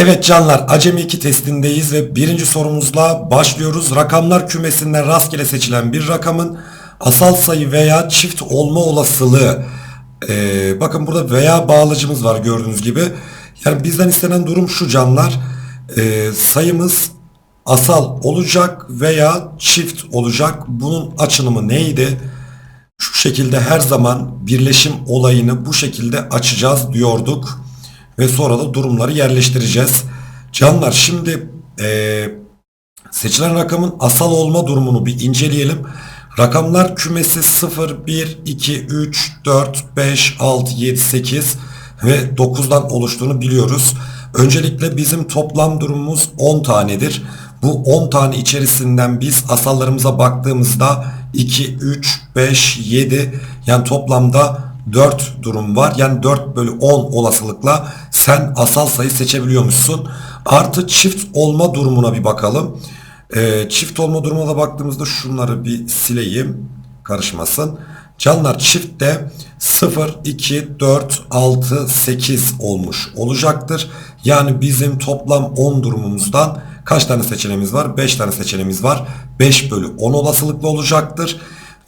Evet canlar Acemi 2 testindeyiz ve birinci sorumuzla başlıyoruz. Rakamlar kümesinden rastgele seçilen bir rakamın asal sayı veya çift olma olasılığı. Ee, bakın burada veya bağlacımız var gördüğünüz gibi. Yani bizden istenen durum şu canlar. Ee, sayımız asal olacak veya çift olacak. Bunun açılımı neydi? Şu şekilde her zaman birleşim olayını bu şekilde açacağız diyorduk. Ve sonra da durumları yerleştireceğiz. Canlar şimdi eee, seçilen rakamın asal olma durumunu bir inceleyelim. Rakamlar kümesi 0, 1, 2, 3, 4, 5, 6, 7, 8 ve 9'dan oluştuğunu biliyoruz. Öncelikle bizim toplam durumumuz 10 tanedir. Bu 10 tane içerisinden biz asallarımıza baktığımızda 2, 3, 5, 7 yani toplamda 4 durum var. Yani 4 bölü 10 olasılıkla sen asal sayı seçebiliyormuşsun. Artı çift olma durumuna bir bakalım. Ee, çift olma durumuna da baktığımızda şunları bir sileyim. Karışmasın. Canlar çiftte 0, 2, 4, 6, 8 olmuş olacaktır. Yani bizim toplam 10 durumumuzdan kaç tane seçeneğimiz var? 5 tane seçeneğimiz var. 5 bölü 10 olasılıkla olacaktır.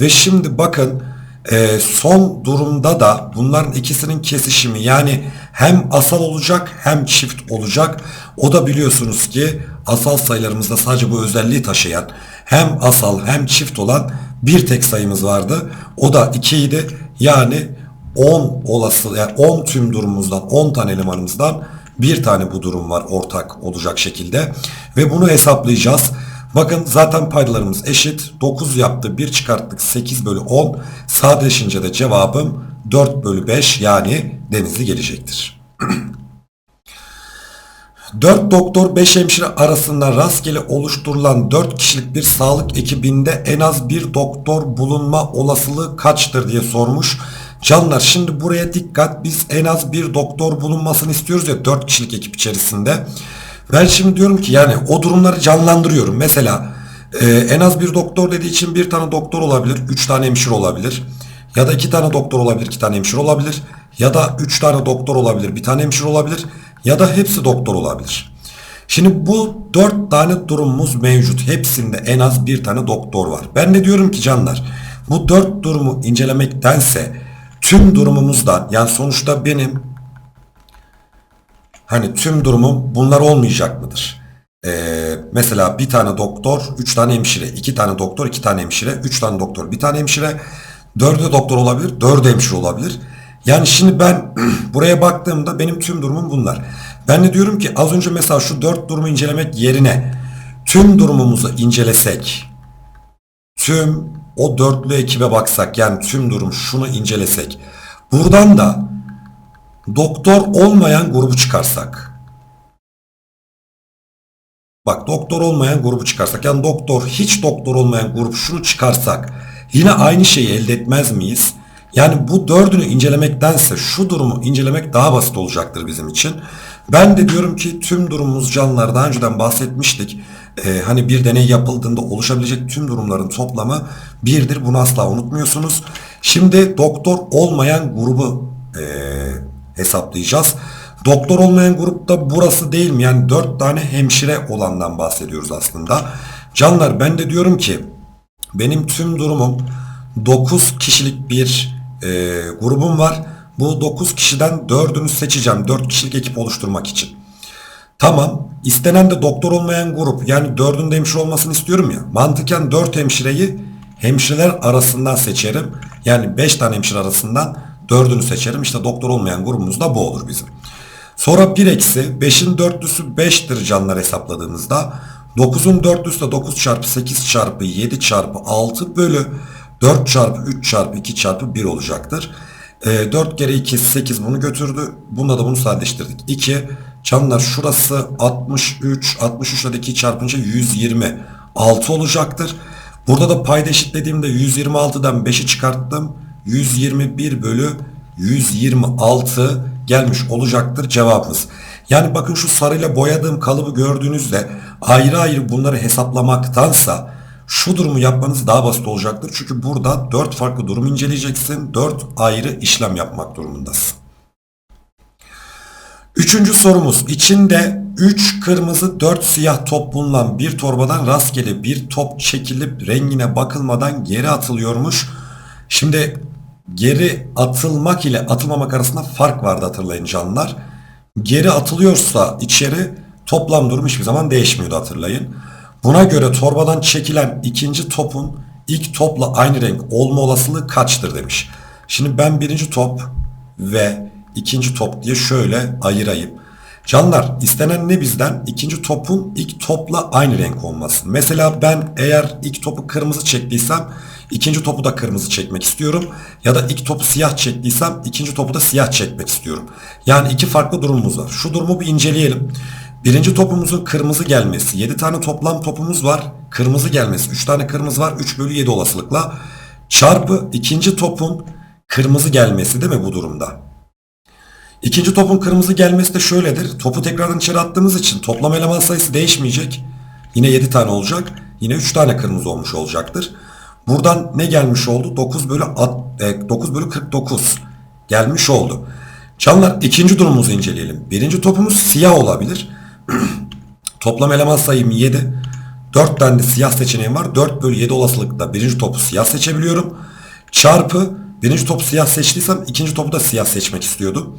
Ve şimdi bakın e, son durumda da bunların ikisinin kesişimi yani hem asal olacak hem çift olacak. O da biliyorsunuz ki asal sayılarımızda sadece bu özelliği taşıyan hem asal hem çift olan bir tek sayımız vardı. O da 2 idi. Yani 10 olası yani 10 tüm durumumuzdan 10 tane elemanımızdan bir tane bu durum var ortak olacak şekilde ve bunu hesaplayacağız. Bakın zaten paydalarımız eşit. 9 yaptı. 1 çıkarttık. 8 bölü 10. Sadeleşince de cevabım 4 bölü 5 yani denizli gelecektir. 4 doktor 5 hemşire arasında rastgele oluşturulan 4 kişilik bir sağlık ekibinde en az bir doktor bulunma olasılığı kaçtır diye sormuş. Canlar şimdi buraya dikkat biz en az bir doktor bulunmasını istiyoruz ya 4 kişilik ekip içerisinde. Ben şimdi diyorum ki yani o durumları canlandırıyorum. Mesela e, en az bir doktor dediği için bir tane doktor olabilir, 3 tane hemşire olabilir. Ya da 2 tane doktor olabilir, 2 tane hemşire olabilir. Ya da 3 tane doktor olabilir, bir tane hemşire olabilir. Ya da hepsi doktor olabilir. Şimdi bu 4 tane durumumuz mevcut. Hepsinde en az bir tane doktor var. Ben de diyorum ki canlar bu 4 durumu incelemektense tüm durumumuzdan yani sonuçta benim Hani tüm durumum bunlar olmayacak mıdır? Ee, mesela bir tane doktor, üç tane hemşire, iki tane doktor, iki tane hemşire, üç tane doktor, bir tane hemşire, dördü doktor olabilir, dördü hemşire olabilir. Yani şimdi ben buraya baktığımda benim tüm durumum bunlar. Ben de diyorum ki az önce mesela şu dört durumu incelemek yerine tüm durumumuzu incelesek, tüm o dörtlü ekibe baksak yani tüm durum şunu incelesek, buradan da doktor olmayan grubu çıkarsak. Bak doktor olmayan grubu çıkarsak yani doktor hiç doktor olmayan grup şunu çıkarsak yine aynı şeyi elde etmez miyiz? Yani bu dördünü incelemektense şu durumu incelemek daha basit olacaktır bizim için. Ben de diyorum ki tüm durumumuz canlılar daha önceden bahsetmiştik. Ee, hani bir deney yapıldığında oluşabilecek tüm durumların toplamı birdir. Bunu asla unutmuyorsunuz. Şimdi doktor olmayan grubu ee, hesaplayacağız. Doktor olmayan grupta burası değil mi? Yani 4 tane hemşire olandan bahsediyoruz aslında. Canlar ben de diyorum ki benim tüm durumum 9 kişilik bir e, grubum var. Bu 9 kişiden 4'ünü seçeceğim. 4 kişilik ekip oluşturmak için. Tamam. istenen de doktor olmayan grup. Yani 4'ün de hemşire olmasını istiyorum ya. Mantıken 4 hemşireyi hemşireler arasından seçerim. Yani 5 tane hemşire arasından Dördünü seçerim. İşte doktor olmayan grubumuz da bu olur bizim. Sonra 1 eksi 5'in dörtlüsü 5'tir canlar hesapladığımızda. 9'un dörtlüsü de 9 çarpı 8 çarpı 7 çarpı 6 bölü 4 çarpı 3 çarpı 2 çarpı 1 olacaktır. E, 4 kere 2 8 bunu götürdü. Bunda da bunu sadeleştirdik. 2 canlar şurası 63 63 ile 2 çarpınca 120 6 olacaktır. Burada da payda eşitlediğimde 126'dan 5'i çıkarttım. 121 bölü 126 gelmiş olacaktır cevabımız. Yani bakın şu sarıyla boyadığım kalıbı gördüğünüzde ayrı ayrı bunları hesaplamaktansa şu durumu yapmanız daha basit olacaktır. Çünkü burada 4 farklı durum inceleyeceksin. 4 ayrı işlem yapmak durumundasın. Üçüncü sorumuz. İçinde 3 kırmızı 4 siyah top bulunan bir torbadan rastgele bir top çekilip rengine bakılmadan geri atılıyormuş. Şimdi geri atılmak ile atılmamak arasında fark vardı hatırlayın canlar. Geri atılıyorsa içeri toplam durum hiçbir zaman değişmiyordu hatırlayın. Buna göre torbadan çekilen ikinci topun ilk topla aynı renk olma olasılığı kaçtır demiş. Şimdi ben birinci top ve ikinci top diye şöyle ayırayım. Canlar istenen ne bizden? İkinci topun ilk topla aynı renk olması. Mesela ben eğer ilk topu kırmızı çektiysem ikinci topu da kırmızı çekmek istiyorum. Ya da ilk topu siyah çektiysem ikinci topu da siyah çekmek istiyorum. Yani iki farklı durumumuz var. Şu durumu bir inceleyelim. Birinci topumuzun kırmızı gelmesi. 7 tane toplam topumuz var. Kırmızı gelmesi. 3 tane kırmızı var. 3 bölü 7 olasılıkla. Çarpı ikinci topun kırmızı gelmesi değil mi bu durumda? İkinci topun kırmızı gelmesi de şöyledir. Topu tekrardan içeri attığımız için toplam eleman sayısı değişmeyecek. Yine 7 tane olacak. Yine 3 tane kırmızı olmuş olacaktır. Buradan ne gelmiş oldu? 9 bölü, at- e, 9 bölü 49 gelmiş oldu. Canlar ikinci durumumuzu inceleyelim. Birinci topumuz siyah olabilir. Toplam eleman sayım 7. 4 tane de siyah seçeneğim var. 4 bölü 7 olasılıkla birinci topu siyah seçebiliyorum. Çarpı birinci topu siyah seçtiysem ikinci topu da siyah seçmek istiyordum.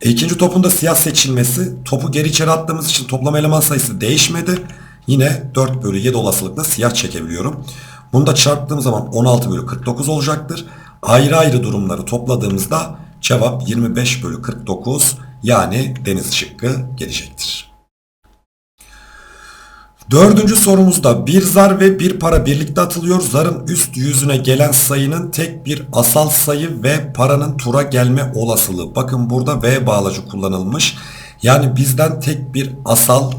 E, ikinci topun da siyah seçilmesi topu geri içeri attığımız için toplam eleman sayısı değişmedi. Yine 4 bölü 7 olasılıkla siyah çekebiliyorum. Bunu da çarptığım zaman 16 bölü 49 olacaktır. Ayrı ayrı durumları topladığımızda cevap 25 bölü 49 yani deniz şıkkı gelecektir. Dördüncü sorumuzda bir zar ve bir para birlikte atılıyor. Zarın üst yüzüne gelen sayının tek bir asal sayı ve paranın tura gelme olasılığı. Bakın burada V bağlacı kullanılmış. Yani bizden tek bir asal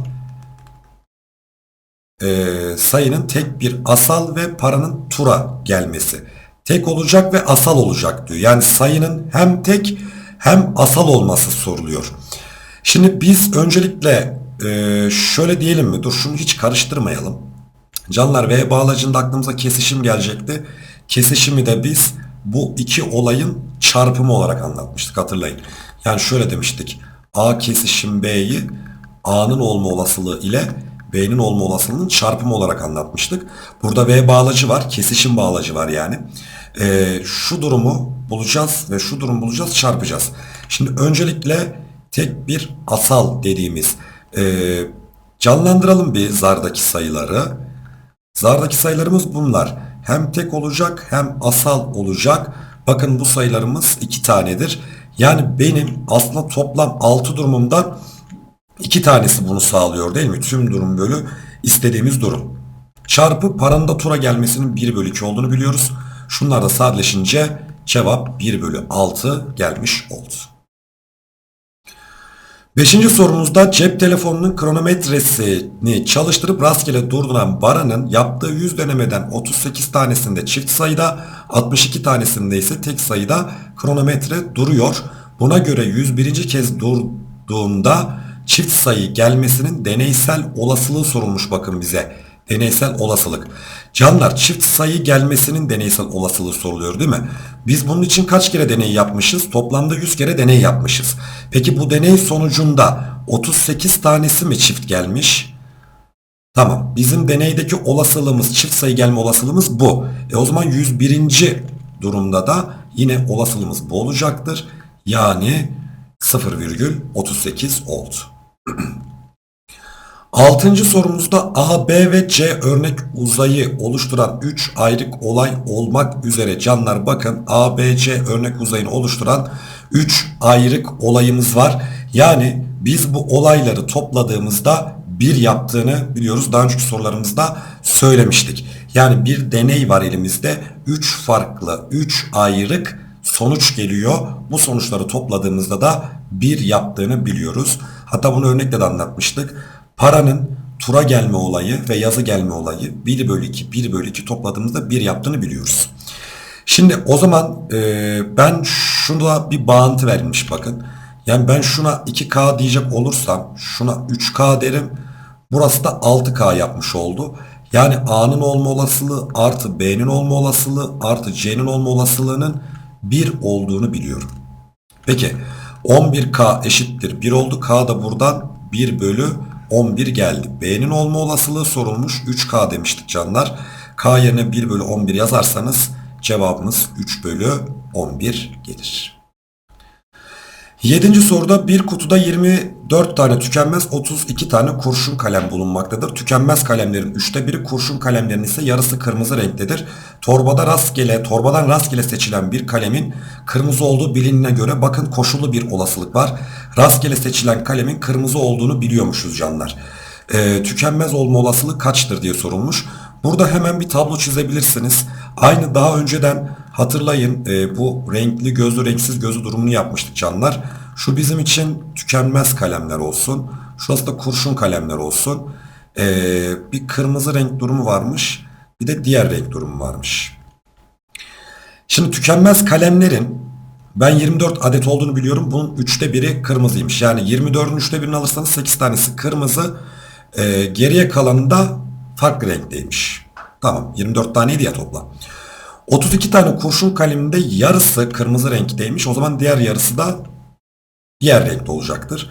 e, sayının tek bir asal ve paranın tura gelmesi. Tek olacak ve asal olacak diyor. Yani sayının hem tek hem asal olması soruluyor. Şimdi biz öncelikle e, şöyle diyelim mi? Dur şunu hiç karıştırmayalım. Canlar V bağlacında aklımıza kesişim gelecekti. Kesişimi de biz bu iki olayın çarpımı olarak anlatmıştık hatırlayın. Yani şöyle demiştik. A kesişim B'yi A'nın olma olasılığı ile B'nin olma olasılığının çarpımı olarak anlatmıştık. Burada V bağlacı var. Kesişim bağlacı var yani. Ee, şu durumu bulacağız ve şu durumu bulacağız çarpacağız. Şimdi öncelikle tek bir asal dediğimiz ee, canlandıralım bir zardaki sayıları. Zardaki sayılarımız bunlar. Hem tek olacak hem asal olacak. Bakın bu sayılarımız iki tanedir. Yani benim aslında toplam 6 durumumdan iki tanesi bunu sağlıyor değil mi? Tüm durum bölü istediğimiz durum. Çarpı paranın da tura gelmesinin 1 bölü 2 olduğunu biliyoruz. Şunlar da sadeleşince cevap 1 bölü 6 gelmiş oldu. Beşinci sorumuzda cep telefonunun kronometresini çalıştırıp rastgele durduran Baran'ın yaptığı 100 denemeden 38 tanesinde çift sayıda 62 tanesinde ise tek sayıda kronometre duruyor. Buna göre 101. kez durduğunda çift sayı gelmesinin deneysel olasılığı sorulmuş bakın bize. Deneysel olasılık. Canlar çift sayı gelmesinin deneysel olasılığı soruluyor değil mi? Biz bunun için kaç kere deney yapmışız? Toplamda 100 kere deney yapmışız. Peki bu deney sonucunda 38 tanesi mi çift gelmiş? Tamam. Bizim deneydeki olasılığımız, çift sayı gelme olasılığımız bu. E o zaman 101. durumda da yine olasılığımız bu olacaktır. Yani 0,38 oldu. Altıncı sorumuzda A, B ve C örnek uzayı oluşturan 3 ayrık olay olmak üzere canlar bakın A, B, C örnek uzayını oluşturan 3 ayrık olayımız var. Yani biz bu olayları topladığımızda bir yaptığını biliyoruz. Daha önceki sorularımızda söylemiştik. Yani bir deney var elimizde. 3 farklı, 3 ayrık sonuç geliyor. Bu sonuçları topladığımızda da bir yaptığını biliyoruz. Hatta bunu örnekle de anlatmıştık. Paranın tura gelme olayı ve yazı gelme olayı 1 bölü 2, 1 bölü 2 topladığımızda 1 yaptığını biliyoruz. Şimdi o zaman e, ben şuna bir bağıntı verilmiş bakın. Yani ben şuna 2K diyecek olursam şuna 3K derim. Burası da 6K yapmış oldu. Yani A'nın olma olasılığı artı B'nin olma olasılığı artı C'nin olma olasılığının 1 olduğunu biliyorum. Peki 11K eşittir 1 oldu. K da buradan 1 bölü 11 geldi. B'nin olma olasılığı sorulmuş. 3K demiştik canlar. K yerine 1 bölü 11 yazarsanız cevabımız 3 bölü 11 gelir. Yedinci soruda bir kutuda 24 tane tükenmez 32 tane kurşun kalem bulunmaktadır. Tükenmez kalemlerin üçte biri kurşun kalemlerin ise yarısı kırmızı renktedir. Torbada rastgele, torbadan rastgele seçilen bir kalemin kırmızı olduğu bilinine göre bakın koşullu bir olasılık var. Rastgele seçilen kalemin kırmızı olduğunu biliyormuşuz canlar. Ee, tükenmez olma olasılığı kaçtır diye sorulmuş. Burada hemen bir tablo çizebilirsiniz. Aynı daha önceden hatırlayın e, bu renkli gözlü renksiz gözlü durumunu yapmıştık canlar. Şu bizim için tükenmez kalemler olsun. Şurası da kurşun kalemler olsun. E, bir kırmızı renk durumu varmış. Bir de diğer renk durumu varmış. Şimdi tükenmez kalemlerin ben 24 adet olduğunu biliyorum. Bunun üçte biri kırmızıymış. Yani 24'ün üçte birini alırsanız 8 tanesi kırmızı. E, geriye kalanında farklı renkteymiş. Tamam 24 taneydi ya toplam. 32 tane kurşun kaleminde yarısı kırmızı renkteymiş. O zaman diğer yarısı da diğer renkte olacaktır.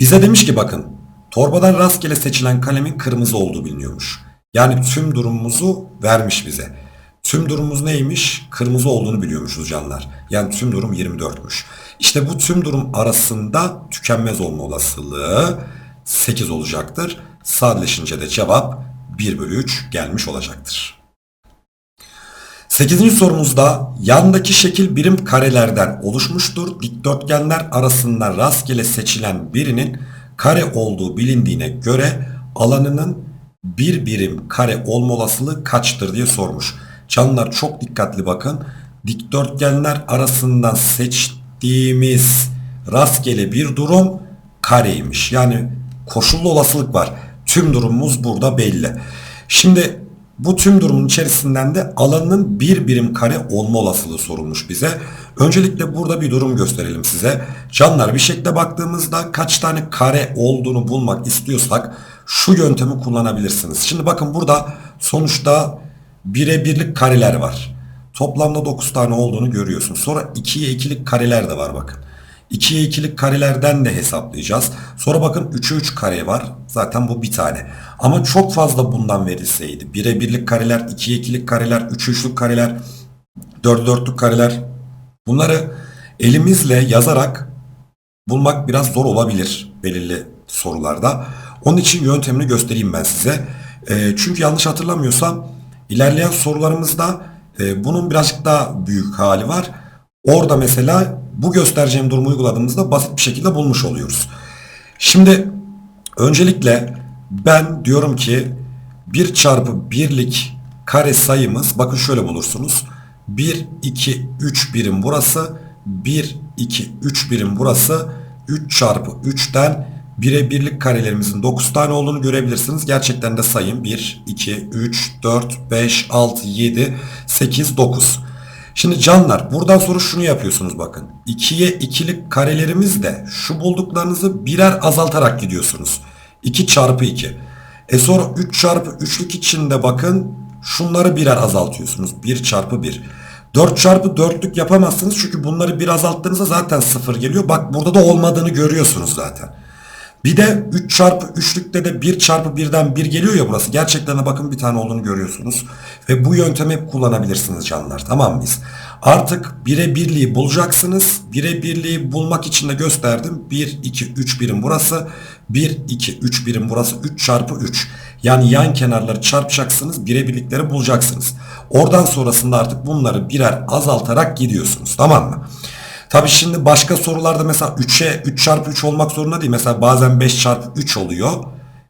Bize demiş ki bakın torbadan rastgele seçilen kalemin kırmızı olduğu biliniyormuş. Yani tüm durumumuzu vermiş bize. Tüm durumumuz neymiş? Kırmızı olduğunu biliyormuşuz canlar. Yani tüm durum 24'müş. İşte bu tüm durum arasında tükenmez olma olasılığı 8 olacaktır. Sadeleşince de cevap 1 bölü 3 gelmiş olacaktır. 8. sorumuzda yandaki şekil birim karelerden oluşmuştur. Dikdörtgenler arasında rastgele seçilen birinin kare olduğu bilindiğine göre alanının bir birim kare olma olasılığı kaçtır diye sormuş. Canlar çok dikkatli bakın. Dikdörtgenler arasından seçtiğimiz rastgele bir durum kareymiş. Yani koşullu olasılık var. Tüm durumumuz burada belli. Şimdi bu tüm durumun içerisinden de alanının bir birim kare olma olasılığı sorulmuş bize. Öncelikle burada bir durum gösterelim size. Canlar bir şekilde baktığımızda kaç tane kare olduğunu bulmak istiyorsak şu yöntemi kullanabilirsiniz. Şimdi bakın burada sonuçta bire birlik kareler var. Toplamda 9 tane olduğunu görüyorsunuz. Sonra 2'ye 2'lik kareler de var bakın. 2'ye 2'lik karelerden de hesaplayacağız. Sonra bakın 3'e 3 kare var. Zaten bu bir tane. Ama çok fazla bundan verilseydi. 1'e 1'lik kareler, 2'ye 2'lik kareler, 3'e 3'lük kareler, 4'e 4'lük kareler. Bunları elimizle yazarak bulmak biraz zor olabilir belirli sorularda. Onun için yöntemini göstereyim ben size. E, çünkü yanlış hatırlamıyorsam ilerleyen sorularımızda e, bunun birazcık daha büyük hali var. Orada mesela bu göstereceğim durumu uyguladığımızda basit bir şekilde bulmuş oluyoruz. Şimdi öncelikle ben diyorum ki 1 çarpı birlik kare sayımız bakın şöyle bulursunuz. 1, 2, 3 birim burası. 1, 2, 3 birim burası. 3 çarpı 3'ten 1'e birlik karelerimizin 9 tane olduğunu görebilirsiniz. Gerçekten de sayın 1, 2, 3, 4, 5, 6, 7, 8, 9. Şimdi canlar buradan sonra şunu yapıyorsunuz bakın. 2'ye 2'lik karelerimiz de şu bulduklarınızı birer azaltarak gidiyorsunuz. 2 çarpı 2. E sonra 3 çarpı 3'lük içinde bakın şunları birer azaltıyorsunuz. 1 çarpı 1. 4 çarpı 4'lük yapamazsınız çünkü bunları bir azalttığınızda zaten 0 geliyor. Bak burada da olmadığını görüyorsunuz zaten. Bir de 3 çarpı 3'lükte de 1 çarpı 1'den 1 geliyor ya burası. Gerçekten de bakın bir tane olduğunu görüyorsunuz. Ve bu yöntemi kullanabilirsiniz canlar. Tamam mıyız? Artık bire birliği bulacaksınız. Bire birliği bulmak için de gösterdim. 1, 2, 3 birim burası. 1, 2, 3 birim burası. 3 çarpı 3. Yani yan kenarları çarpacaksınız. Bire birlikleri bulacaksınız. Oradan sonrasında artık bunları birer azaltarak gidiyorsunuz. Tamam mı? Tabi şimdi başka sorularda mesela 3'e 3 çarpı 3 olmak zorunda değil. Mesela bazen 5 çarpı 3 oluyor.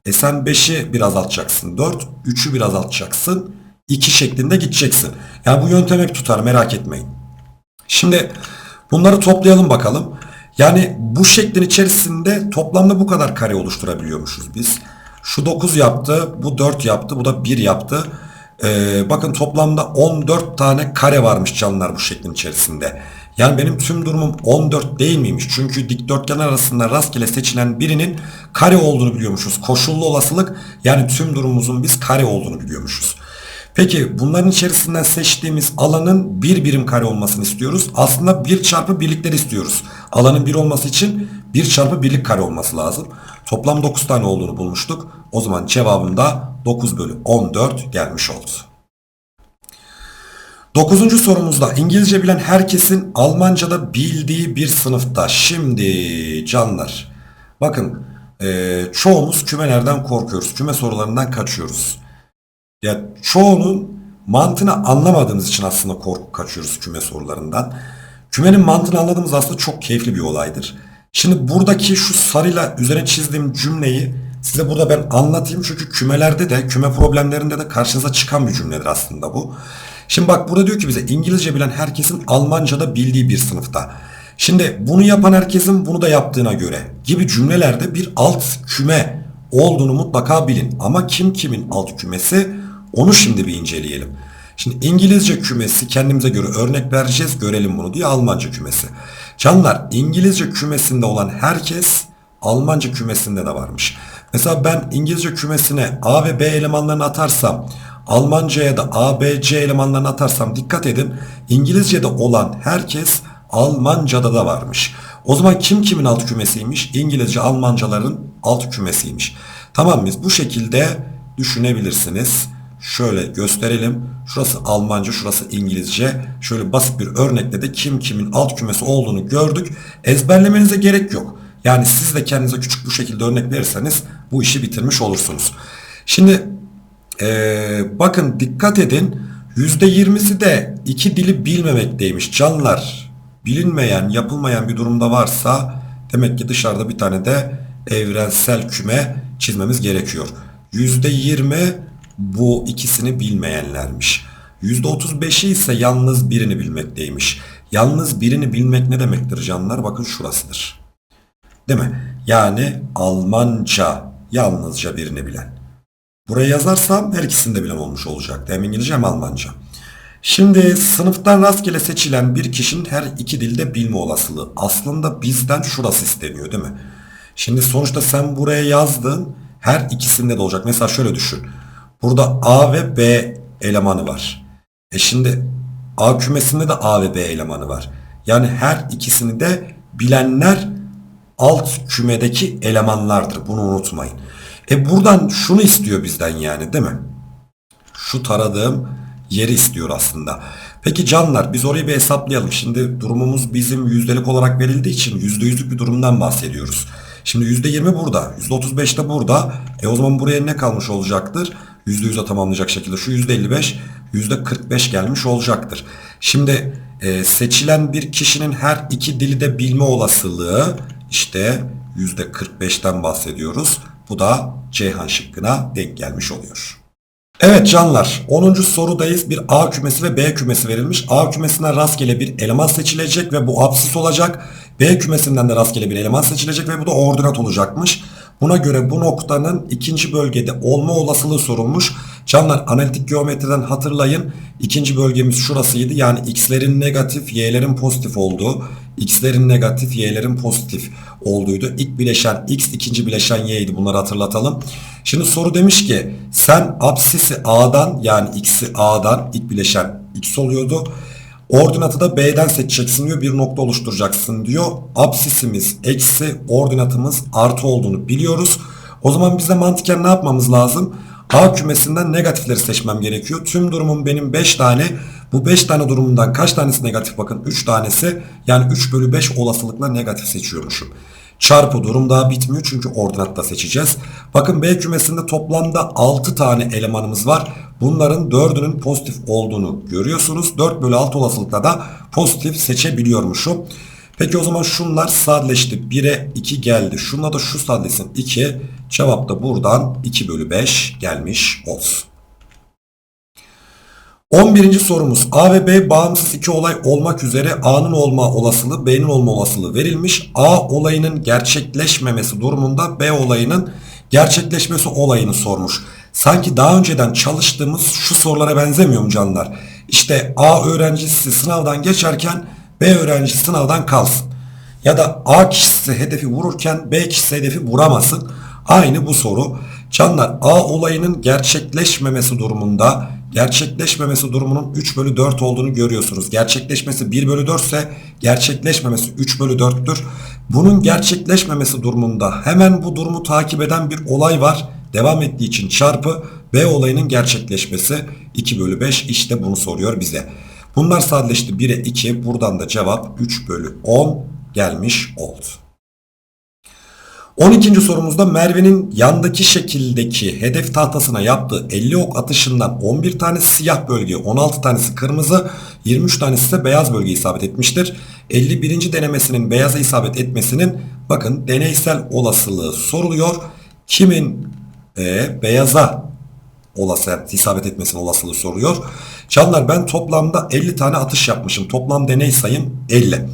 E sen 5'i bir azaltacaksın. 4, 3'ü bir azaltacaksın. 2 şeklinde gideceksin. Yani bu yöntem hep tutar merak etmeyin. Şimdi bunları toplayalım bakalım. Yani bu şeklin içerisinde toplamda bu kadar kare oluşturabiliyormuşuz biz. Şu 9 yaptı, bu 4 yaptı, bu da 1 yaptı. Ee, bakın toplamda 14 tane kare varmış canlılar bu şeklin içerisinde. Yani benim tüm durumum 14 değil miymiş? Çünkü dikdörtgen arasında rastgele seçilen birinin kare olduğunu biliyormuşuz. Koşullu olasılık yani tüm durumumuzun biz kare olduğunu biliyormuşuz. Peki bunların içerisinden seçtiğimiz alanın bir birim kare olmasını istiyoruz. Aslında 1 çarpı birlikleri istiyoruz. Alanın 1 olması için 1 çarpı birlik kare olması lazım. Toplam 9 tane olduğunu bulmuştuk. O zaman cevabım da 9 bölü 14 gelmiş oldu. Dokuzuncu sorumuzda İngilizce bilen herkesin Almanca'da bildiği bir sınıfta. Şimdi canlar bakın e, çoğumuz kümelerden korkuyoruz. Küme sorularından kaçıyoruz. Ya çoğunun mantığını anlamadığımız için aslında korku kaçıyoruz küme sorularından. Kümenin mantığını anladığımız aslında çok keyifli bir olaydır. Şimdi buradaki şu sarıyla üzerine çizdiğim cümleyi size burada ben anlatayım. Çünkü kümelerde de küme problemlerinde de karşınıza çıkan bir cümledir aslında bu. Şimdi bak burada diyor ki bize İngilizce bilen herkesin Almanca'da bildiği bir sınıfta. Şimdi bunu yapan herkesin bunu da yaptığına göre gibi cümlelerde bir alt küme olduğunu mutlaka bilin. Ama kim kimin alt kümesi onu şimdi bir inceleyelim. Şimdi İngilizce kümesi kendimize göre örnek vereceğiz. Görelim bunu diye Almanca kümesi. Canlar İngilizce kümesinde olan herkes Almanca kümesinde de varmış. Mesela ben İngilizce kümesine A ve B elemanlarını atarsam Almanca'ya da A, B, C elemanlarını atarsam dikkat edin İngilizce'de olan herkes Almanca'da da varmış. O zaman kim kimin alt kümesiymiş? İngilizce Almancaların alt kümesiymiş. Tamam mıyız? Bu şekilde düşünebilirsiniz. Şöyle gösterelim. Şurası Almanca, şurası İngilizce. Şöyle basit bir örnekle de kim kimin alt kümesi olduğunu gördük. Ezberlemenize gerek yok. Yani siz de kendinize küçük bu şekilde örnek verirseniz bu işi bitirmiş olursunuz. Şimdi ee, bakın dikkat edin. %20'si de iki dili bilmemekteymiş. Canlar bilinmeyen, yapılmayan bir durumda varsa demek ki dışarıda bir tane de evrensel küme çizmemiz gerekiyor. %20 bu ikisini bilmeyenlermiş. %35'i ise yalnız birini bilmekteymiş. Yalnız birini bilmek ne demektir canlar? Bakın şurasıdır. Değil mi? Yani Almanca yalnızca birini bilen. Buraya yazarsam her ikisini de bilen olmuş olacaktı. Hem İngilizce hem Almanca. Şimdi sınıftan rastgele seçilen bir kişinin her iki dilde bilme olasılığı. Aslında bizden şurası isteniyor değil mi? Şimdi sonuçta sen buraya yazdın. Her ikisinde de olacak. Mesela şöyle düşün. Burada A ve B elemanı var. E şimdi A kümesinde de A ve B elemanı var. Yani her ikisini de bilenler alt kümedeki elemanlardır. Bunu unutmayın. E buradan şunu istiyor bizden yani değil mi? Şu taradığım yeri istiyor aslında. Peki canlar biz orayı bir hesaplayalım. Şimdi durumumuz bizim yüzdelik olarak verildiği için yüzde yüzlük bir durumdan bahsediyoruz. Şimdi yüzde yirmi burada. Yüzde otuz beş de burada. E o zaman buraya ne kalmış olacaktır? Yüzde yüze tamamlayacak şekilde şu yüzde elli beş, yüzde kırk beş gelmiş olacaktır. Şimdi e, seçilen bir kişinin her iki dili de bilme olasılığı işte yüzde kırk beşten bahsediyoruz. Bu da Ceyhan şıkkına denk gelmiş oluyor. Evet canlar 10. sorudayız. Bir A kümesi ve B kümesi verilmiş. A kümesinden rastgele bir eleman seçilecek ve bu absis olacak. B kümesinden de rastgele bir eleman seçilecek ve bu da ordinat olacakmış. Buna göre bu noktanın ikinci bölgede olma olasılığı sorulmuş. Canlar analitik geometriden hatırlayın. İkinci bölgemiz şurasıydı. Yani x'lerin negatif, y'lerin pozitif olduğu. x'lerin negatif, y'lerin pozitif olduğuydu. İlk bileşen x, ikinci bileşen y'ydi. Bunları hatırlatalım. Şimdi soru demiş ki sen absisi a'dan yani x'i a'dan ilk bileşen x oluyordu. Ordinatı da B'den seçeceksin diyor. Bir nokta oluşturacaksın diyor. Absisimiz eksi ordinatımız artı olduğunu biliyoruz. O zaman bize mantıken ne yapmamız lazım? A kümesinden negatifleri seçmem gerekiyor. Tüm durumum benim 5 tane. Bu 5 tane durumundan kaç tanesi negatif bakın 3 tanesi. Yani 3 bölü 5 olasılıkla negatif seçiyormuşum. Çarpı durum daha bitmiyor çünkü ordinatta seçeceğiz. Bakın B kümesinde toplamda 6 tane elemanımız var. Bunların 4'ünün pozitif olduğunu görüyorsunuz. 4 bölü 6 olasılıkla da pozitif seçebiliyormuşum. Peki o zaman şunlar sadeleşti. 1'e 2 geldi. Şunla da şu sadeleşsin 2. Cevap da buradan 2 bölü 5 gelmiş olsun. 11. sorumuz A ve B bağımsız iki olay olmak üzere A'nın olma olasılığı B'nin olma olasılığı verilmiş. A olayının gerçekleşmemesi durumunda B olayının gerçekleşmesi olayını sormuş. Sanki daha önceden çalıştığımız şu sorulara benzemiyor mu canlar? İşte A öğrencisi sınavdan geçerken B öğrencisi sınavdan kalsın. Ya da A kişisi hedefi vururken B kişisi hedefi vuramasın. Aynı bu soru. Canlar A olayının gerçekleşmemesi durumunda gerçekleşmemesi durumunun 3 bölü 4 olduğunu görüyorsunuz. Gerçekleşmesi 1 bölü 4 ise gerçekleşmemesi 3 bölü 4'tür. Bunun gerçekleşmemesi durumunda hemen bu durumu takip eden bir olay var. Devam ettiği için çarpı B olayının gerçekleşmesi 2 bölü 5 işte bunu soruyor bize. Bunlar sadeleşti 1'e 2 buradan da cevap 3 bölü 10 gelmiş oldu. 12. sorumuzda Merve'nin yandaki şekildeki hedef tahtasına yaptığı 50 ok atışından 11 tanesi siyah bölge, 16 tanesi kırmızı, 23 tanesi ise beyaz bölge isabet etmiştir. 51. denemesinin beyaza isabet etmesinin bakın deneysel olasılığı soruluyor. Kimin e, beyaza olası isabet etmesinin olasılığı soruyor. Canlar ben toplamda 50 tane atış yapmışım. Toplam deney sayım 50.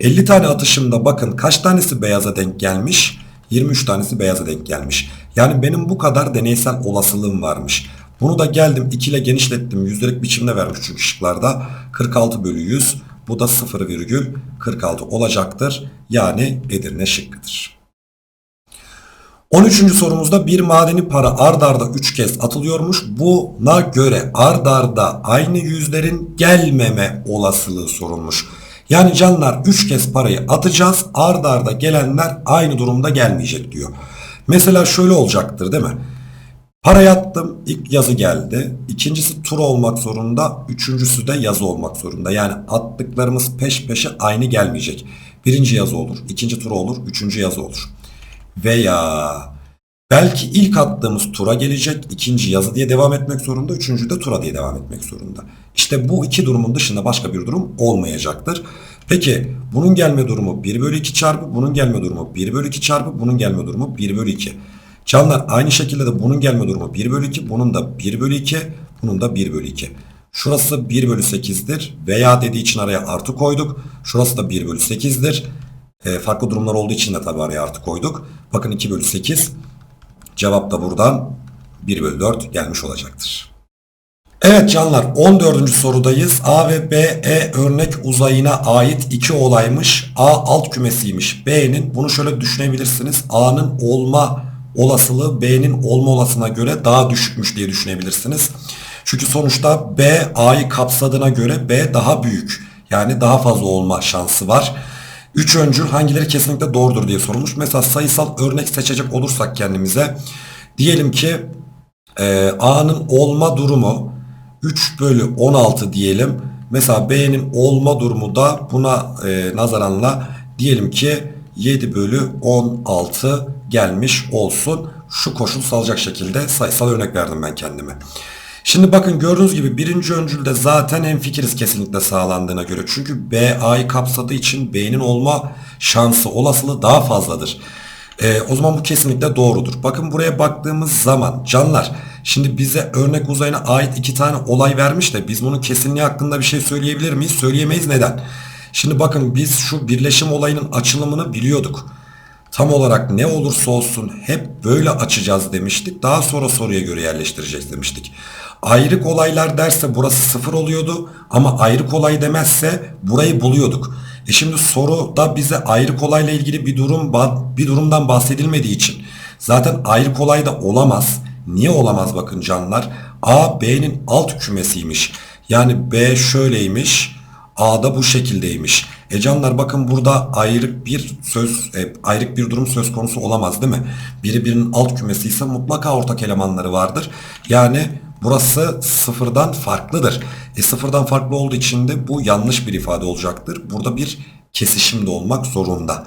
50 tane atışımda bakın kaç tanesi beyaza denk gelmiş? 23 tanesi beyaza denk gelmiş. Yani benim bu kadar deneysel olasılığım varmış. Bunu da geldim 2 ile genişlettim. Yüzdelik biçimde vermiş çünkü şıklarda. 46 bölü 100. Bu da 0,46 olacaktır. Yani Edirne şıkkıdır. 13. sorumuzda bir madeni para ard arda 3 kez atılıyormuş. Buna göre ard arda aynı yüzlerin gelmeme olasılığı sorulmuş. Yani canlar 3 kez parayı atacağız. Ard arda gelenler aynı durumda gelmeyecek diyor. Mesela şöyle olacaktır değil mi? Parayı attım ilk yazı geldi. İkincisi tur olmak zorunda. Üçüncüsü de yazı olmak zorunda. Yani attıklarımız peş peşe aynı gelmeyecek. Birinci yazı olur. ikinci tur olur. Üçüncü yazı olur. Veya belki ilk attığımız tura gelecek. ikinci yazı diye devam etmek zorunda. Üçüncü de tura diye devam etmek zorunda. İşte bu iki durumun dışında başka bir durum olmayacaktır. Peki bunun gelme durumu 1 bölü 2 çarpı bunun gelme durumu 1 bölü 2 çarpı bunun gelme durumu 1 bölü 2. Canlar aynı şekilde de bunun gelme durumu 1 bölü 2 bunun da 1 bölü 2 bunun da 1 bölü 2. Şurası 1 bölü 8'dir veya dediği için araya artı koyduk. Şurası da 1 bölü 8'dir. E, farklı durumlar olduğu için de tabi araya artı koyduk. Bakın 2 bölü 8 cevap da buradan 1 bölü 4 gelmiş olacaktır. Evet canlar 14. sorudayız. A ve B E örnek uzayına ait iki olaymış. A alt kümesiymiş. B'nin bunu şöyle düşünebilirsiniz. A'nın olma olasılığı B'nin olma olasılığına göre daha düşükmüş diye düşünebilirsiniz. Çünkü sonuçta B A'yı kapsadığına göre B daha büyük. Yani daha fazla olma şansı var. Üç öncül hangileri kesinlikle doğrudur diye sorulmuş. Mesela sayısal örnek seçecek olursak kendimize. Diyelim ki e, A'nın olma durumu 3 bölü 16 diyelim. Mesela B'nin olma durumu da buna e, nazaranla diyelim ki 7 bölü 16 gelmiş olsun. Şu koşul salacak şekilde sayısal örnek verdim ben kendime. Şimdi bakın gördüğünüz gibi birinci öncülde zaten hemfikiriz kesinlikle sağlandığına göre. Çünkü B A'yı kapsadığı için B'nin olma şansı olasılığı daha fazladır. Ee, o zaman bu kesinlikle doğrudur. Bakın buraya baktığımız zaman canlar şimdi bize örnek uzayına ait iki tane olay vermiş de biz bunun kesinliği hakkında bir şey söyleyebilir miyiz? Söyleyemeyiz neden? Şimdi bakın biz şu birleşim olayının açılımını biliyorduk. Tam olarak ne olursa olsun hep böyle açacağız demiştik. Daha sonra soruya göre yerleştireceğiz demiştik. Ayrık olaylar derse burası sıfır oluyordu ama ayrık olay demezse burayı buluyorduk. E şimdi soruda bize ayrık olayla ilgili bir durum bir durumdan bahsedilmediği için zaten ayrık olay da olamaz. Niye olamaz bakın canlar? A B'nin alt kümesiymiş. Yani B şöyleymiş. A da bu şekildeymiş. E canlar bakın burada ayrık bir söz e, ayrık bir durum söz konusu olamaz değil mi? Biri birinin alt kümesi ise mutlaka ortak elemanları vardır. Yani burası sıfırdan farklıdır. E sıfırdan farklı olduğu için de bu yanlış bir ifade olacaktır. Burada bir kesişim de olmak zorunda.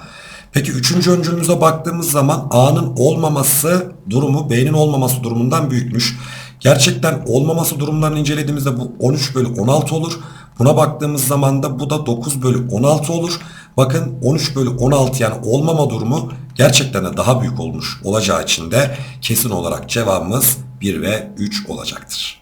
Peki üçüncü öncülümüze baktığımız zaman A'nın olmaması durumu B'nin olmaması durumundan büyükmüş. Gerçekten olmaması durumlarını incelediğimizde bu 13 bölü 16 olur. Buna baktığımız zaman da bu da 9 bölü 16 olur. Bakın 13 bölü 16 yani olmama durumu gerçekten de daha büyük olmuş olacağı için de kesin olarak cevabımız 1 ve 3 olacaktır.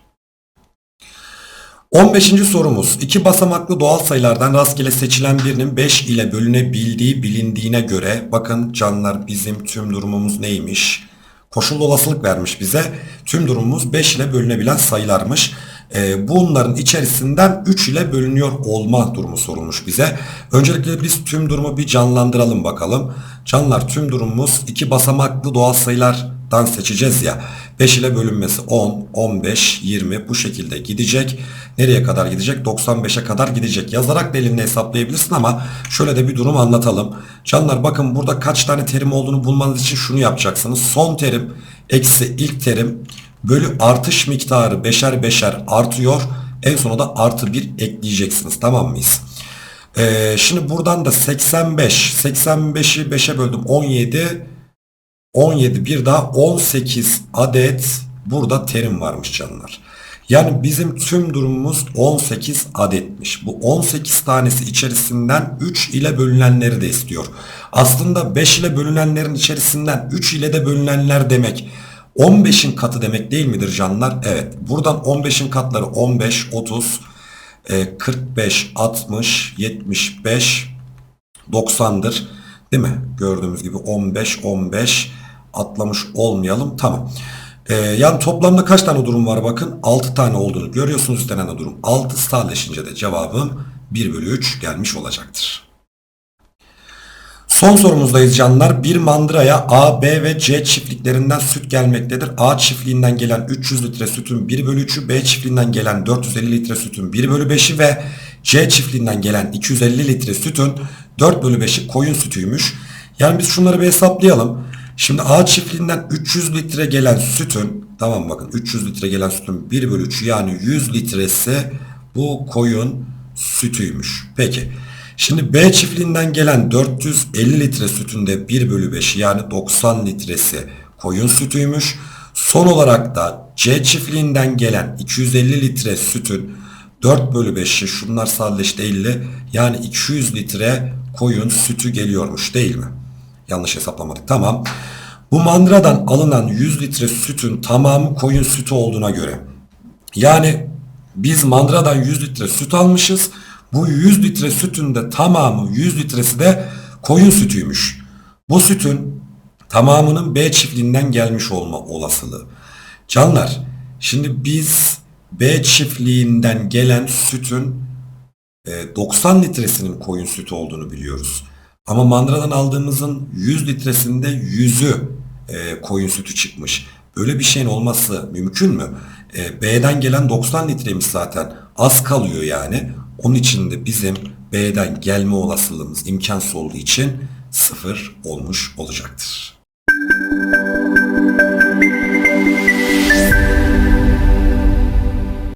15. sorumuz. iki basamaklı doğal sayılardan rastgele seçilen birinin 5 ile bölünebildiği bilindiğine göre bakın canlar bizim tüm durumumuz neymiş? Koşullu olasılık vermiş bize. Tüm durumumuz 5 ile bölünebilen sayılarmış. Ee, bunların içerisinden 3 ile bölünüyor olma durumu sorulmuş bize. Öncelikle biz tüm durumu bir canlandıralım bakalım. Canlar tüm durumumuz iki basamaklı doğal sayılar mandradan seçeceğiz ya. 5 ile bölünmesi 10, 15, 20 bu şekilde gidecek. Nereye kadar gidecek? 95'e kadar gidecek. Yazarak da elinde hesaplayabilirsin ama şöyle de bir durum anlatalım. Canlar bakın burada kaç tane terim olduğunu bulmanız için şunu yapacaksınız. Son terim eksi ilk terim bölü artış miktarı beşer beşer artıyor. En sona da artı 1 ekleyeceksiniz. Tamam mıyız? Ee, şimdi buradan da 85. 85'i 5'e böldüm. 17. 17 bir daha 18 adet burada terim varmış canlar. Yani bizim tüm durumumuz 18 adetmiş. Bu 18 tanesi içerisinden 3 ile bölünenleri de istiyor. Aslında 5 ile bölünenlerin içerisinden 3 ile de bölünenler demek 15'in katı demek değil midir canlar? Evet. Buradan 15'in katları 15, 30, e, 45, 60, 75, 90'dır. Değil mi? Gördüğümüz gibi 15, 15 atlamış olmayalım. Tamam. Ee, yani toplamda kaç tane durum var bakın. 6 tane olduğunu görüyorsunuz istenen durum. 6 sadeleşince de cevabım 1 bölü 3 gelmiş olacaktır. Son sorumuzdayız canlar. Bir mandıraya A, B ve C çiftliklerinden süt gelmektedir. A çiftliğinden gelen 300 litre sütün 1 bölü 3'ü, B çiftliğinden gelen 450 litre sütün 1 bölü 5'i ve C çiftliğinden gelen 250 litre sütün 4 bölü 5'i koyun sütüymüş. Yani biz şunları bir hesaplayalım. Şimdi A çiftliğinden 300 litre gelen sütün tamam bakın 300 litre gelen sütün 1 bölü 3 yani 100 litresi bu koyun sütüymüş. Peki. Şimdi B çiftliğinden gelen 450 litre sütün de 1 bölü 5 yani 90 litresi koyun sütüymüş. Son olarak da C çiftliğinden gelen 250 litre sütün 4 bölü 5'i şunlar sadeleşti 50 yani 200 litre koyun sütü geliyormuş değil mi? Yanlış hesaplamadık. Tamam. Bu mandıradan alınan 100 litre sütün tamamı koyun sütü olduğuna göre. Yani biz mandıradan 100 litre süt almışız. Bu 100 litre sütün de tamamı 100 litresi de koyun sütüymüş. Bu sütün tamamının B çiftliğinden gelmiş olma olasılığı. Canlar şimdi biz B çiftliğinden gelen sütün e, 90 litresinin koyun sütü olduğunu biliyoruz. Ama mandıradan aldığımızın 100 litresinde 100'ü e, koyun sütü çıkmış. Böyle bir şeyin olması mümkün mü? E, B'den gelen 90 litreymiş zaten. Az kalıyor yani. Onun için de bizim B'den gelme olasılığımız imkansız olduğu için sıfır olmuş olacaktır.